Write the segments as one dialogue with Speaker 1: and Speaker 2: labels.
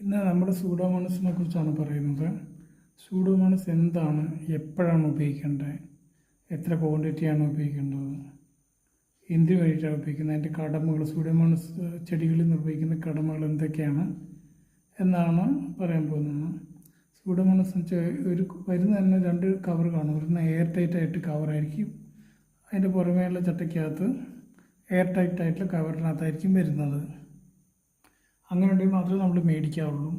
Speaker 1: ഇന്ന് നമ്മൾ സൂഡോമോണസിനെ കുറിച്ചാണ് പറയുന്നത്. സൂഡോമോണസ് എന്താണ്? എപ്പോഴാണ് ഉപയോഗിക്കേണ്ടത്? എത്ര ക്വാണ്ടിറ്റിയാണ് ഉപയോഗിക്കേണ്ടത്? എന്തിനു വേണ്ടിയിട്ടാണ് ഉപയോഗിക്കുന്നത്? അതിന്റെ കടമകൾ സൂഡോമോണസ് ചെടികളിൽ നിർവഹിക്കുന്ന കടമകൾ എന്തൊക്കെയാണ് എന്നാണ് പറയാൻ പോകുന്നത്. സൂഡോമോണസ് എന്ന് വെച്ചാൽ ഒരു വരുന്ന തന്നെ രണ്ട് കവർ കാണും. വരുന്ന എയർ ടൈറ്റ് ആയിട്ട് കവറായിരിക്കും അതിന്റെ പുറമേയുള്ള ചട്ടയ്ക്കകത്ത് എയർ ടൈറ്റ് ആയിട്ടുള്ള കവറിനകത്തായിരിക്കും വരുന്നത്. അങ്ങനെ ഉണ്ടെങ്കിൽ മാത്രമേ നമ്മൾ മേടിക്കാവുള്ളൂ.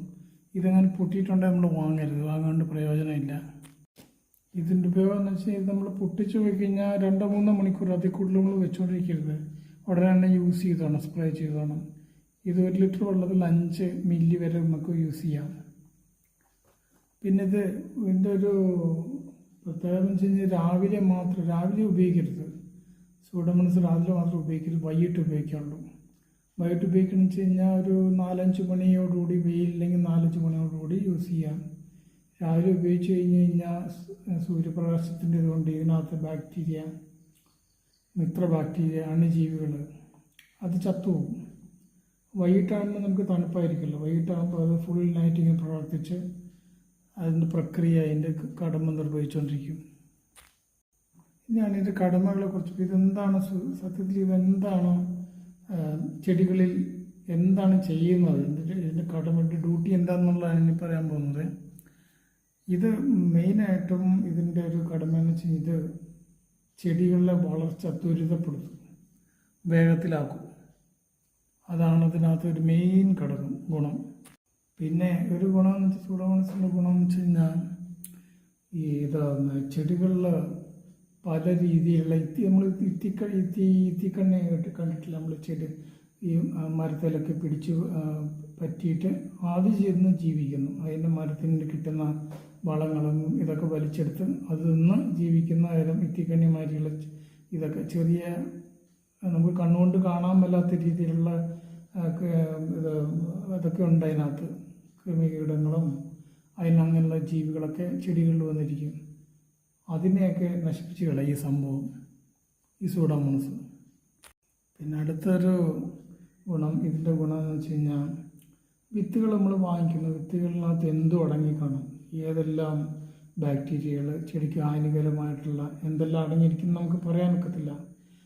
Speaker 1: ഇതങ്ങനെ പൊട്ടിയിട്ടുണ്ടെങ്കിൽ നമ്മൾ വാങ്ങരുത്. വാങ്ങാണ്ട് പ്രയോജനമില്ല. ഇതിന്റെ ഉപയോഗം എന്ന് വെച്ചാൽ ഇത് നമ്മൾ പൊട്ടിച്ച് പോയി കഴിഞ്ഞാൽ രണ്ടോ മൂന്നോ മണിക്കൂർ അതിൽ കൂടുതൽ നമ്മൾ വെച്ചുകൊണ്ടിരിക്കരുത് ഉടനെ തന്നെ യൂസ് ചെയ്തോണം സ്പ്രേ ചെയ്തോണം ഇത് ഒരു ലിറ്റർ വെള്ളത്തിൽ അഞ്ച് മില്ലി വരെ നമുക്ക് യൂസ് ചെയ്യാം. പിന്നെ ഇത് ഇതിന്റെ ഒരു പ്രത്യേകത എന്ന് വെച്ച് കഴിഞ്ഞാൽ രാവിലെ മാത്രം രാവിലെ ഉപയോഗിക്കരുത്. സൂഡമണസ് രാവിലെ മാത്രം ഉപയോഗിക്കരുത്. വൈകിട്ട് ഉപയോഗിക്കാവുള്ളൂ. വൈകിട്ട് ഉപയോഗിക്കണം വെച്ച് കഴിഞ്ഞാൽ ഒരു നാലഞ്ച് മണിയോടുകൂടി വെയിലില്ലെങ്കിൽ നാലഞ്ച് മണിയോടുകൂടി യൂസ് ചെയ്യാം. രാവിലെ ഉപയോഗിച്ച് കഴിഞ്ഞ് കഴിഞ്ഞാൽ സൂര്യപ്രകാശത്തിന്റെ ഇതുകൊണ്ട് ഇതിനകത്ത് ബാക്ടീരിയ മിത്ര ബാക്ടീരിയ അണുജീവികൾ അത് ചത്തുപോകും വൈകിട്ടാകുമ്പോൾ നമുക്ക് തണുപ്പായിരിക്കുമല്ലോ. വൈകിട്ടാകുമ്പോൾ അത് ഫുൾ നൈറ്റ് ഇങ്ങനെ പ്രവർത്തിച്ച് അതിന്റെ പ്രക്രിയ അതിന്റെ കടമ നിർവഹിച്ചുകൊണ്ടിരിക്കും. ഇനിയാണ് കടമകളെ കുറിച്ച്. ഇതെന്താണ് സത്യത്തിൽ ഇതെന്താണ് ചെടികളിൽ എന്താണ് ചെയ്യുന്നത്? ഇതിന്റെ കടമറ്റ് ഡ്യൂട്ടി എന്താണെന്നുള്ളതാണ് ഇനി പറയാൻ പോകുന്നത്. ഇത് മെയിനായിട്ടും ഇതിന്റെ ഒരു കടമ എന്ന് വെച്ചാൽ ഇത് ചെടികളുടെ വളർച്ച ത്വരിതപ്പെടുത്തും വേഗത്തിലാക്കും. അതാണ് ഇതിനകത്ത് ഒരു മെയിൻ ഘടകം ഗുണം. പിന്നെ ഒരു ഗുണം എന്ന് വെച്ചാൽ ചൂടാമണസിന്റെ ഗുണം എന്ന് വെച്ച് കഴിഞ്ഞാൽ ഈ ഇതാണ് ചെടികളിൽ പല രീതിയിലുള്ള ഇത്തി നമ്മൾ ഇത്തിക്ക ഇത്തി ഇത്തിക്കണ്ണ കണ്ടിട്ടില്ല. നമ്മൾ ചെടി ഈ മരത്തിലൊക്കെ പിടിച്ച് പറ്റിയിട്ട് ആദ്യം ചെന്ന് ജീവിക്കുന്നു. അതിന്റെ മരത്തിന് കിട്ടുന്ന വളങ്ങളും ഇതൊക്കെ വലിച്ചെടുത്ത് അത് നിന്ന് ജീവിക്കുന്ന തരം ഇത്തിക്കണ്ണിമാരിയുള്ള ഇതൊക്കെ ചെറിയ നമുക്ക് കണ്ണുകൊണ്ട് കാണാൻ മേലാത്ത രീതിയിലുള്ള ഇത് അതൊക്കെ ഉണ്ട് അതിനകത്ത്. കൃമികീടങ്ങളും അതിനങ്ങനെയുള്ള ജീവികളൊക്കെ ചെടികളിൽ വന്നിരിക്കും. അതിനെയൊക്കെ നശിപ്പിച്ച് കളയും ഈ സംഭവം ഈ സൂഡോമോണസ്. പിന്നെ അടുത്തൊരു ഗുണം ഇതിന്റെ ഗുണം എന്ന് വെച്ച് കഴിഞ്ഞാൽ വിത്തുകൾ നമ്മൾ വാങ്ങിക്കുന്നു. വിത്തുകളിനകത്ത് എന്തും അടങ്ങിക്കാണും? ഏതെല്ലാം ബാക്ടീരിയകൾ ചെടിക്ക് ഹാനികരമായിട്ടുള്ള എന്തെല്ലാം അടങ്ങിയിരിക്കും നമുക്ക് പറയാൻ ഒക്കത്തില്ല.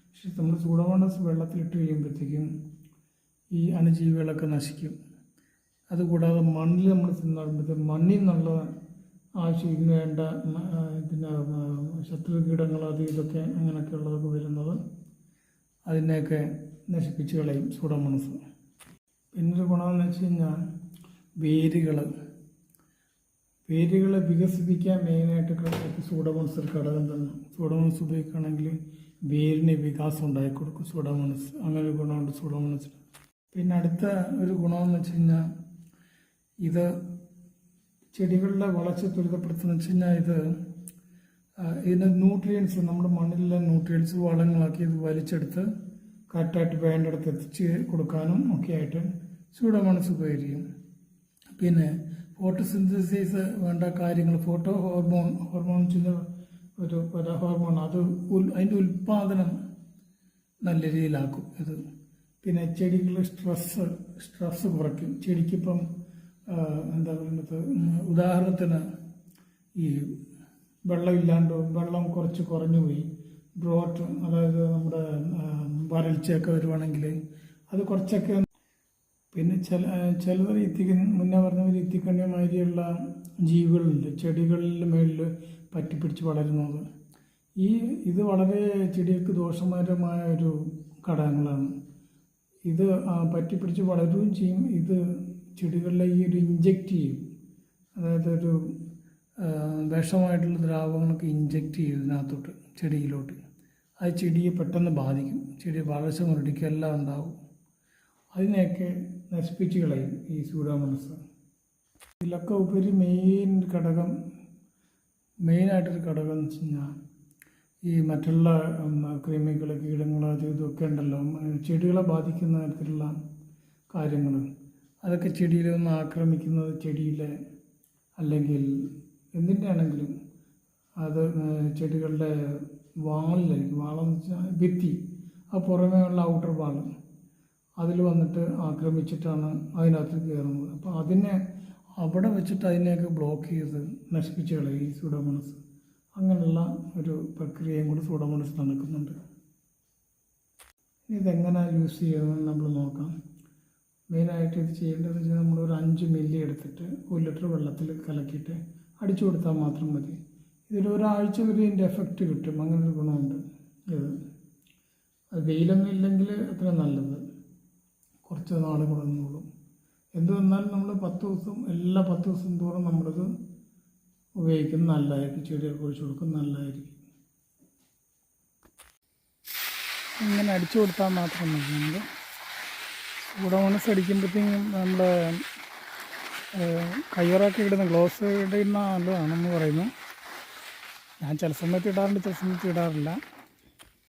Speaker 1: പക്ഷെ നമ്മൾ സൂഡോമോണസ് വെള്ളത്തിലിട്ട് കഴിയുമ്പോഴത്തേക്കും ഈ അണുജീവികളൊക്കെ നശിക്കും. അതുകൂടാതെ മണ്ണിൽ നമ്മൾ തിന്നുമ്പോഴത്തേക്കും മണ്ണിൽ നിന്നുള്ള ആവശ്യത്തിന് വേണ്ട പിന്നെ ശത്രു കീടങ്ങൾ അത് ഇതൊക്കെ അങ്ങനെയൊക്കെ ഉള്ളതൊക്കെ വരുന്നത് അതിനെയൊക്കെ നശിപ്പിച്ച് കളയും സൂഡോമോണസ്. പിന്നൊരു ഗുണമെന്ന് വെച്ച് കഴിഞ്ഞാൽ വേരുകൾ. വേരുകളെ വികസിപ്പിക്കാൻ മെയിനായിട്ട് സൂഡോമോണസ് ഒരു ഘടകം തന്നെ. സൂഡോമോണസ് ഉപയോഗിക്കുകയാണെങ്കിൽ വേരിന് വികാസം ഉണ്ടായി കൊടുക്കും സൂഡോമോണസ്. അങ്ങനെ ഒരു ഗുണമുണ്ട് സൂഡോമോണസിന്. പിന്നെ അടുത്ത ഒരു ഗുണമെന്ന് വെച്ച് കഴിഞ്ഞാൽ ഇത് ചെടികളുടെ വളർച്ച ത്വരിതപ്പെടുത്തുന്ന വെച്ച് കഴിഞ്ഞാൽ ഇത് ഇതിന്റെ ന്യൂട്രിയൻസ് നമ്മുടെ മണ്ണിലെ ന്യൂട്രിയൻസ് വളങ്ങളാക്കി ഇത് വലിച്ചെടുത്ത് കറക്റ്റായിട്ട് വേണ്ടടുത്ത് എത്തിച്ച് കൊടുക്കാനും ഒക്കെ ആയിട്ട് സൂഡോമോണസ് ഉപകരിക്കും പിന്നെ ഫോട്ടോസിന്തസിസ് വേണ്ട കാര്യങ്ങൾ ഫോട്ടോ ഹോർമോൺ ഹോർമോൺസിന്റെ ഒരു ഹോർമോൺ അത് അതിന്റെ ഉൽപ്പാദനം നല്ല രീതിയിലാക്കും. ഇത് പിന്നെ ചെടികൾ സ്ട്രെസ് സ്ട്രെസ് കുറയ്ക്കും. ചെടിക്കിപ്പം എന്താ പറയുന്നത് ഉദാഹരണത്തിന് ഈ വെള്ളമില്ലാണ്ട് വെള്ളം കുറച്ച് കുറഞ്ഞു പോയി ഡ്രോട്ട് അതായത് നമ്മുടെ വരൾച്ചയൊക്കെ വരുവാണെങ്കിൽ അത് കുറച്ചൊക്കെ പിന്നെ ചില ചിലർ ഇത്തിക്ക മുന്നേ പറഞ്ഞവർ പോലെ ഇത്തിക്കണ്ണിമാതിരിയുള്ള ജീവികളുണ്ട് ചെടികളിൽ മേളിൽ പറ്റിപ്പിടിച്ച് വളരുന്നത്. ഈ ഇത് വളരെ ചെടികൾക്ക് ദോഷകരമായ ഒരു ഘടകങ്ങളാണ്. ഇത് പറ്റി പറ്റിപ്പിടിച്ച് വളരുകയും ചെയ്യും. ഇത് ചെടികളിലെ ഈ ഒരു ഇഞ്ചെക്റ്റ് ചെയ്യും. അതായത് ഒരു വിഷമായിട്ടുള്ള ദ്രാവകങ്ങളൊക്കെ ഇഞ്ചെക്റ്റ് ചെയ്യും ഇതിനകത്തോട്ട് ചെടിയിലോട്ട്. അത് ചെടിയെ പെട്ടെന്ന് ബാധിക്കും. ചെടി വളർച്ച മുരടിക്കുക എല്ലാം ഉണ്ടാവും. അതിനെയൊക്കെ നശിപ്പിച്ച് കളയും ഈ സൂഡോമോണസ് ഇതിലൊക്കെ ഉപരി മെയിൻ ഘടകം മെയിനായിട്ടൊരു ഘടകം എന്ന് വെച്ച് കഴിഞ്ഞാൽ ഈ മറ്റുള്ള കൃമികൾ കീടങ്ങൾ അത് ഇതൊക്കെ ഉണ്ടല്ലോ. ചെടികളെ ബാധിക്കുന്ന തരത്തിലുള്ള കാര്യങ്ങൾ അതൊക്കെ ചെടിയിൽ ഒന്ന് ആക്രമിക്കുന്നത് ചെടിയിലെ അല്ലെങ്കിൽ എന്തിന്റെ ആണെങ്കിലും അത് ചെടികളുടെ വാളിലായിരിക്കും വാളെന്ന് വെച്ചാൽ ഭിത്തി ആ പുറമേ ഉള്ള ഔട്ടർ വാൾ അതിൽ വന്നിട്ട് ആക്രമിച്ചിട്ടാണ് അതിനകത്ത് കയറുന്നത്. അപ്പോൾ അതിനെ അവിടെ വെച്ചിട്ട് അതിനെയൊക്കെ ബ്ലോക്ക് ചെയ്ത് നശിപ്പിച്ച് കളയും ഈ സൂഡോമോണസ്. അങ്ങനെയുള്ള ഒരു പ്രക്രിയയും കൂടി സൂഡോമോണസ് നടക്കുന്നുണ്ട്. ഇതെങ്ങനെ യൂസ് ചെയ്യുമെന്ന് നമ്മൾ നോക്കാം. മെയിനായിട്ട് ഇത് ചെയ്യേണ്ടതെന്ന് വെച്ചാൽ നമ്മൾ ഒരു അഞ്ച് മില്ലി എടുത്തിട്ട് ഒരു ലിറ്റർ വെള്ളത്തിൽ കലക്കിയിട്ട് അടിച്ചു കൊടുത്താൽ മാത്രം മതി. ഇതിൽ ഒരാഴ്ച വരെ ഇതിന്റെ എഫക്റ്റ് കിട്ടും. അങ്ങനെ ഒരു ഗുണമുണ്ട് ഇത്. അത് വെയിലൊന്നും ഇല്ലെങ്കിൽ അത്ര നല്ലത്. കുറച്ച് നാൾ കൂടെ നിന്നോളും. എന്ത് വന്നാലും നമ്മൾ പത്ത് ദിവസം എല്ലാ പത്ത് ദിവസം തോറും നമ്മളിത് ഉപയോഗിക്കുന്നത് നല്ലതായിരിക്കും. ചെടിയൊക്കെ ഒഴിച്ചു കൊടുക്കും നല്ലതായിരിക്കും. ഇങ്ങനെ അടിച്ചു കൊടുത്താൽ മാത്രം മതി നമ്മൾ ഗുഡമണസ് അടിക്കുമ്പോഴത്തേക്കും നമ്മുടെ കയ്യറാക്കി ഇടുന്ന ഗ്ലോസ് ഇടുന്ന നല്ലതാണെന്ന് പറയുന്നു. ഞാൻ ചില സമയത്ത് ഇടാറുണ്ട് ചില സമയത്ത് ഇടാറില്ല.